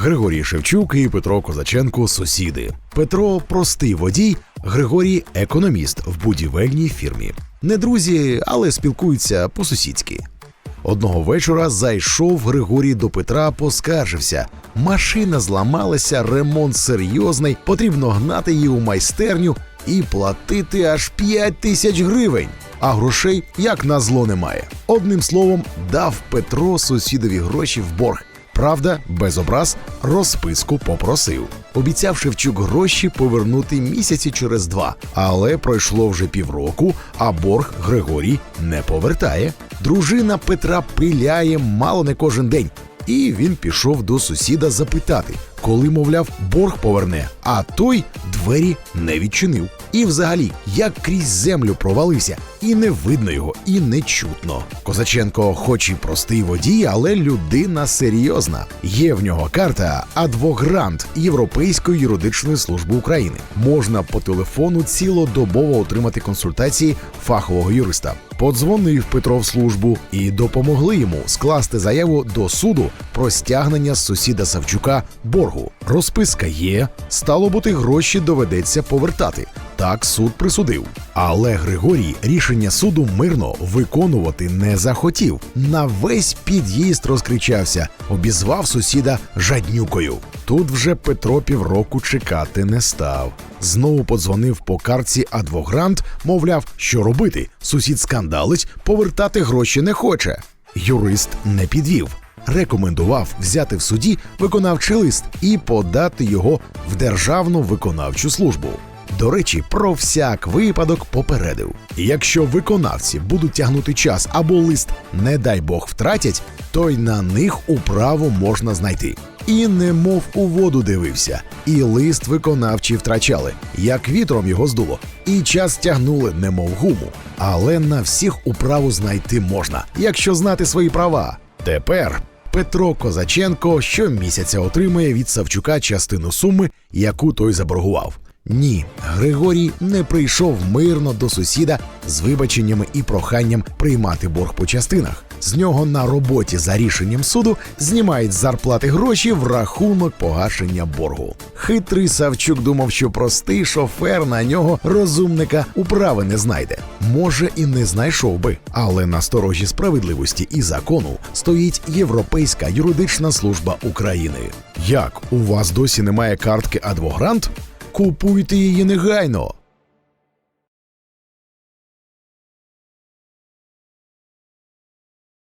Григорій Шевчук і Петро Козаченко сусіди. Петро простий водій, Григорій економіст в будівельній фірмі. Не друзі, але спілкуються по-сусідськи. Одного вечора зайшов Григорій до Петра, поскаржився. Машина зламалася, ремонт серйозний, потрібно гнати її у майстерню і платити аж 5 тисяч гривень. А грошей як на зло немає. Одним словом, дав Петро сусідові гроші в борг. Правда, без образ розписку попросив. Обіцяв Шевчук гроші повернути місяці через два, але пройшло вже півроку, а борг Григорій не повертає. Дружина Петра пиляє мало не кожен день. І він пішов до сусіда запитати, коли, мовляв, борг поверне, а той двері не відчинив. І взагалі, як крізь землю провалився, і не видно його, і не чутно. Козаченко, хоч і простий водій, але людина серйозна. Є в нього карта адвогрант Європейської юридичної служби України. Можна по телефону цілодобово отримати консультації фахового юриста. Подзвонив Петро в службу і допомогли йому скласти заяву до суду про стягнення сусіда Савчука боргу. Розписка є, стало бути, гроші доведеться повертати. Так суд присудив. Але Григорій рішення суду мирно виконувати не захотів. На весь під'їзд розкричався, обізвав сусіда жаднюкою. Тут вже Петро півроку чекати не став. Знову подзвонив по картці адвогрант, мовляв, що робити. Сусід скандалить, повертати гроші не хоче. Юрист не підвів. Рекомендував взяти в суді виконавчий лист і подати його в Державну виконавчу службу. До речі, про всяк випадок попередив. Якщо виконавці будуть тягнути час або лист, не дай Бог, втратять, то й на них управу можна знайти. І немов у воду дивився, і лист виконавчі втрачали, як вітром його здуло, і час тягнули, немов гуму. Але на всіх управу знайти можна, якщо знати свої права. Тепер Петро Козаченко щомісяця отримає від Савчука частину суми, яку той заборгував. Ні, Григорій не прийшов мирно до сусіда з вибаченнями і проханням приймати борг по частинах. З нього на роботі за рішенням суду знімають з зарплати гроші в рахунок погашення боргу. Хитрий Савчук думав, що простий шофер на нього розумника управи не знайде. Може, і не знайшов би, але на сторожі справедливості і закону стоїть Європейська юридична служба України. Як у вас досі немає картки Адвогрант? Купуйте її негайно.